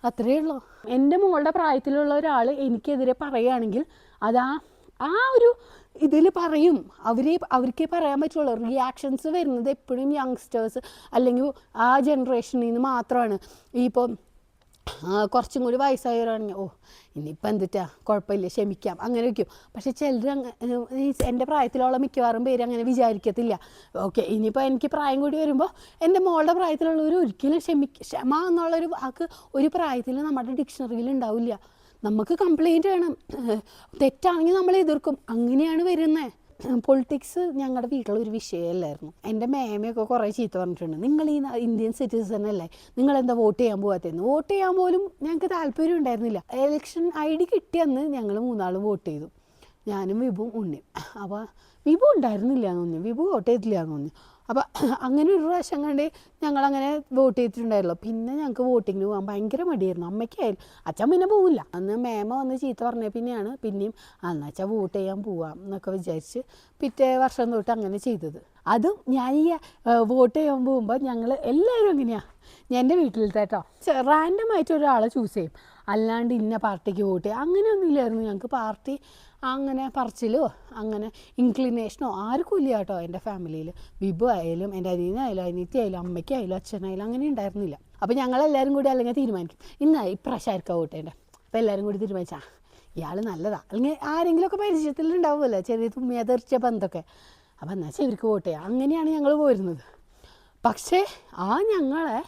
അത്രയേ ഉള്ളൂ. എന്റെ മോളുടെ പ്രായത്തിലുള്ള ഒരാൾ എനിക്കെതിരെ പറയുകയാണെങ്കിൽ അതാ ആ ഒരു ഇതിൽ പറയും. അവരെ അവർക്കേ പറയാൻ പറ്റുള്ളൂ. റിയാക്ഷൻസ് വരുന്നത് എപ്പോഴും യങ്സ്റ്റേഴ്സ് അല്ലെങ്കിൽ ആ ജനറേഷനിൽ നിന്ന് മാത്രമാണ്. ഈ ഇപ്പോൾ കുറച്ചും കൂടി വയസ്സായവരാണെങ്കിൽ ഓ ഇനിയിപ്പോൾ എന്തിട്ടാ? കുഴപ്പമില്ല ക്ഷമിക്കാം. അങ്ങനെ വയ്ക്കും. പക്ഷെ ചിലർ എന്റെ പ്രായത്തിലുള്ള മിക്കവാറും പേര് അങ്ങനെ വിചാരിക്കത്തില്ല. ഓക്കെ ഇനിയിപ്പോൾ എനിക്ക് പ്രായം കൂടി വരുമ്പോൾ എന്റെ മോളുടെ പ്രായത്തിലുള്ളവർ ഒരിക്കലും ക്ഷമി ക്ഷമ എന്നുള്ളൊരു വാക്ക് ഒരു പ്രായത്തിൽ നമ്മുടെ ഡിക്ഷണറിയിൽ ഉണ്ടാവില്ല. നമുക്ക് കംപ്ലൈന്റ് വേണം. തെറ്റാണെങ്കിൽ നമ്മൾ എതിർക്കും. അങ്ങനെയാണ് വരുന്നത് പൊളിറ്റിക്സ് ഞങ്ങളുടെ വീട്ടിലൊരു വിഷയമല്ലായിരുന്നു എന്റെ മേമയൊക്കെ കുറേ ചീത്ത പറഞ്ഞിട്ടുണ്ട്. നിങ്ങൾ ഈ ഇന്ത്യൻ സിറ്റിസൺ അല്ലേ? നിങ്ങൾ എന്താ വോട്ട് ചെയ്യാൻ പോകാത്തതെന്ന് വോട്ട് ചെയ്യാൻ പോലും ഞങ്ങൾക്ക് താല്പര്യം ഉണ്ടായിരുന്നില്ല. എലക്ഷൻ ഐ ഡി കിട്ടിയെന്ന് ഞങ്ങൾ മൂന്നാളും വോട്ട് ചെയ്തു. ഞാനും വിഭുവും ഉണ്ണി. അപ്പോൾ വിഭു ഉണ്ടായിരുന്നില്ല എന്ന് തോന്നി വിഭു വോട്ട് ചെയ്തില്ല എന്ന് തോന്നി അപ്പോൾ അങ്ങനെ ഒരു പ്രാവശ്യം കണ്ട് ഞങ്ങളങ്ങനെ വോട്ട് ചെയ്തിട്ടുണ്ടായിരുന്നു പിന്നെ ഞങ്ങൾക്ക് വോട്ടിങ്ങിന് പോകാൻ ഭയങ്കര മടിയായിരുന്നു. അമ്മയ്ക്കായാലും അച്ഛൻ പിന്നെ പോവില്ല. അന്ന് മേമ വന്ന് ചീത്ത പറഞ്ഞ പിന്നെയാണ് പിന്നെയും അന്ന് വോട്ട് ചെയ്യാൻ പോവാം എന്നൊക്കെ വിചാരിച്ച് പിറ്റേ വർഷം തൊട്ട് അങ്ങനെ ചെയ്തത്. അതും ഞാൻ ഈ വോട്ട് ചെയ്യാൻ പോകുമ്പോൾ ഞങ്ങൾ എല്ലാവരും എങ്ങനെയാണ് ഞാൻ എന്റെ വീട്ടിലത്തെ കേട്ടോ റാൻഡമായിട്ട് ഒരാളെ ചൂസ് ചെയ്യും. അല്ലാണ്ട് ഇന്ന പാർട്ടിക്ക് വോട്ട് ചെയ്യും. അങ്ങനെയൊന്നും ഇല്ലായിരുന്നു ഞങ്ങൾക്ക് പാർട്ടി അങ്ങനെ പറച്ചിലോ അങ്ങനെ ഇൻക്ലിനേഷനോ ആർക്കും ഇല്ല കേട്ടോ എന്റെ ഫാമിലിയിൽ വിഭു ആയാലും എന്റെ അനിയനായാലും അനിയത്തി ആയാലും അമ്മയ്ക്കായാലും അച്ഛനായാലും അങ്ങനെ ഉണ്ടായിരുന്നില്ല. അപ്പോൾ ഞങ്ങളെല്ലാവരും കൂടി അല്ലെങ്കിൽ തീരുമാനിക്കും ഇന്ന് ഇപ്രാവശ്യം ആർക്കാ വോട്ട് ചെയ്യണ്ടേ? അപ്പോൾ എല്ലാവരും കൂടി തീരുമാനിച്ചാൽ ഇയാൾ നല്ലതാ. അല്ലെങ്കിൽ ആരെങ്കിലുമൊക്കെ പരിചയത്തിൽ ഉണ്ടാവുമല്ലോ ചെറിയ തുമ്മിയ തെറിച്ച ബന്ധമൊക്കെ അപ്പോൾ എന്നാൽ ഇവർക്ക് വോട്ട് ചെയ്യാം. അങ്ങനെയാണ് ഞങ്ങൾ പോരുന്നത്. പക്ഷേ ആ ഞങ്ങളെ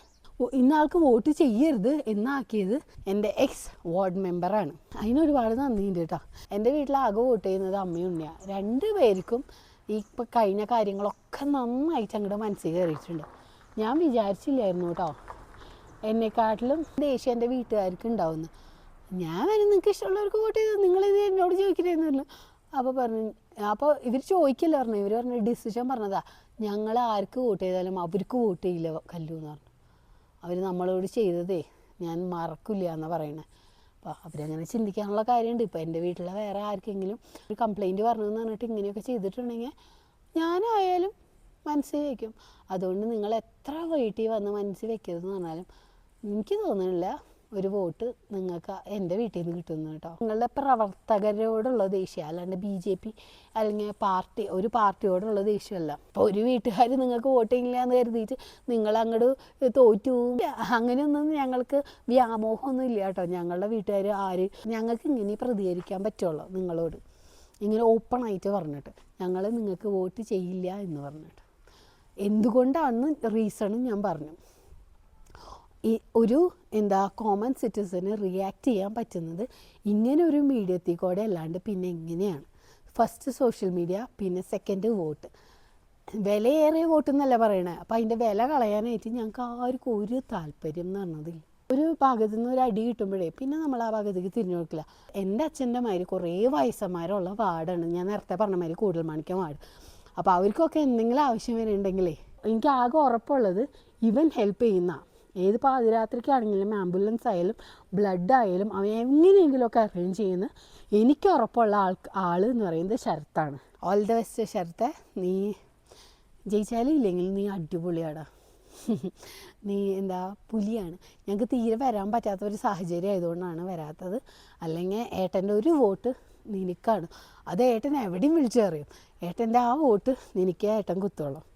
ഇന്നാൾക്ക് വോട്ട് ചെയ്യരുത് എന്നാക്കിയത് എന്റെ എക്സ് വാർഡ് മെമ്പറാണ് അതിനൊരുപാട് നന്ദിയുണ്ട് കേട്ടോ. എന്റെ വീട്ടിൽ ആകെ വോട്ട് ചെയ്യുന്നത് അമ്മയും ഉണ്ണിയാണ് രണ്ട് പേർക്കും ഈ ഇപ്പം കഴിഞ്ഞ കാര്യങ്ങളൊക്കെ നന്നായിട്ട് അങ്ങോട്ട് മനസ്സിൽ കയറിയിട്ടുണ്ട്. ഞാൻ വിചാരിച്ചില്ലായിരുന്നു കേട്ടോ. എന്നെക്കാട്ടിലും ദേഷ്യം എന്റെ വീട്ടുകാർക്ക് ഉണ്ടാവുന്നു. ഞാൻ വരെ നിങ്ങൾക്ക് ഇഷ്ടമുള്ളവർക്ക് വോട്ട് ചെയ്തു? നിങ്ങളിത് എന്നോട് ചോദിക്കില്ലായിരുന്നല്ലോ അപ്പോൾ പറഞ്ഞു അപ്പോൾ ഇവർ ചോദിക്കില്ല പറഞ്ഞു. ഇവർ പറഞ്ഞു ഡിസിഷൻ പറഞ്ഞതാ. ഞങ്ങൾ ആർക്ക് വോട്ട് ചെയ്താലും അവർക്ക് വോട്ട് ചെയ്യില്ല കല്ലു എന്ന് പറഞ്ഞു. അവർ നമ്മളോട് ചെയ്തതേ ഞാൻ മറക്കില്ല എന്നാണ് പറയണേ. അപ്പോൾ അവരങ്ങനെ ചിന്തിക്കാനുള്ള കാര്യമുണ്ട് ഇപ്പോൾ എന്റെ വീട്ടിലെ വേറെ ആർക്കെങ്കിലും ഒരു കംപ്ലയിന്റ് പറഞ്ഞു എന്ന് പറഞ്ഞിട്ട് ഇങ്ങനെയൊക്കെ ചെയ്തിട്ടുണ്ടെങ്കിൽ ഞാനായാലും മനസ്സിൽ വയ്ക്കും അതുകൊണ്ട് നിങ്ങൾ എത്ര വീട്ടിൽ വന്ന് മനസ്സിൽ വെക്കരുതെന്ന് പറഞ്ഞാലും എനിക്ക് തോന്നുന്നില്ല ഒരു വോട്ട് നിങ്ങൾക്ക് എന്റെ വീട്ടിൽ നിന്ന് കിട്ടുന്നു കേട്ടോ. നിങ്ങളുടെ പ്രവർത്തകരോടുള്ള ദേഷ്യം അല്ലാണ്ട് ബി ജെ പി അല്ലെങ്കിൽ പാർട്ടി ഒരു പാർട്ടിയോടുള്ള ദേഷ്യമല്ല. ഇപ്പോൾ ഒരു വീട്ടുകാർ നിങ്ങൾക്ക് വോട്ട് ചെയ്യില്ല എന്ന് കരുതിയിട്ട് നിങ്ങൾ അങ്ങോട്ട് തോറ്റു. അങ്ങനെയൊന്നും ഞങ്ങൾക്ക് വ്യാമോഹമൊന്നും ഇല്ല കേട്ടോ. ഞങ്ങളുടെ വീട്ടുകാർ ആര് ഞങ്ങൾക്ക് ഇങ്ങനെ പ്രതികരിക്കാൻ പറ്റുള്ളൂ നിങ്ങളോട്. ഇങ്ങനെ ഓപ്പൺ ആയിട്ട് പറഞ്ഞിട്ട് ഞങ്ങൾ നിങ്ങൾക്ക് വോട്ട് ചെയ്യില്ല എന്ന് പറഞ്ഞിട്ട്. എന്തുകൊണ്ടാണെന്ന് റീസണും ഞാൻ പറഞ്ഞു. ഈ ഒരു എന്താ കോമൺ സിറ്റിസന് റിയാക്ട് ചെയ്യാൻ പറ്റുന്നത് ഇങ്ങനെ ഒരു മീഡിയത്തിൽ കൂടെ അല്ലാണ്ട് പിന്നെ എങ്ങനെയാണ്? ഫസ്റ്റ് സോഷ്യൽ മീഡിയ പിന്നെ സെക്കൻഡ് വോട്ട്. വിലയേറിയ വോട്ട് എന്നല്ല പറയണേ. അപ്പം അതിന്റെ വില കളയാനായിട്ട് ഞങ്ങൾക്ക് ആർക്കും ഒരു താല്പര്യം എന്ന് പറഞ്ഞതില്ല. ഒരു ഭാഗത്തു നിന്ന് ഒരു അടി കിട്ടുമ്പോഴേ പിന്നെ നമ്മൾ ആ ഭാഗത്തേക്ക് തിരിഞ്ഞു നോക്കില്ല. എന്റെ അച്ഛന്റെ മാതിരി കുറേ വയസ്സന്മാരുള്ള വാർഡാണ്. ഞാൻ നേരത്തെ പറഞ്ഞ മാതിരി കൂടുതൽ മണിക്കാൻ വാർഡ്. അപ്പോൾ അവർക്കൊക്കെ എന്തെങ്കിലും ആവശ്യം വരുന്നുണ്ടെങ്കിലേ എനിക്ക് ആകെ ഉറപ്പുള്ളത് ഇവൻ ഹെൽപ്പ് ചെയ്യുന്ന ഏത് പാതിരാത്രിക്കാണെങ്കിലും ആംബുലൻസ് ആയാലും ബ്ലഡ് ആയാലും അവൻ എങ്ങനെയെങ്കിലുമൊക്കെ അറേഞ്ച് ചെയ്യുന്ന എനിക്ക് ഉറപ്പുള്ള ആൾ ആൾ എന്ന് പറയുന്നത് ശരത്താണ്. ഓൾ ദ ബെസ്റ്റ് ശരത്തെ. നീ ജയിച്ചാലും ഇല്ലെങ്കിലും നീ അടിപൊളിയാടാ. നീ എന്താ പുലിയാണ്. ഞങ്ങൾക്ക് തീരെ വരാൻ പറ്റാത്ത ഒരു സാഹചര്യം ആയതുകൊണ്ടാണ് വരാത്തത്. അല്ലെങ്കിൽ ഏട്ടന്റെ ഒരു വോട്ട് നിനക്കാണ്. അത് ഏട്ടൻ എവിടെയും വിളിച്ചു അറിയും ഏട്ടന്റെ ആ വോട്ട് നിനക്ക് ഏട്ടൻ കുത്തോളം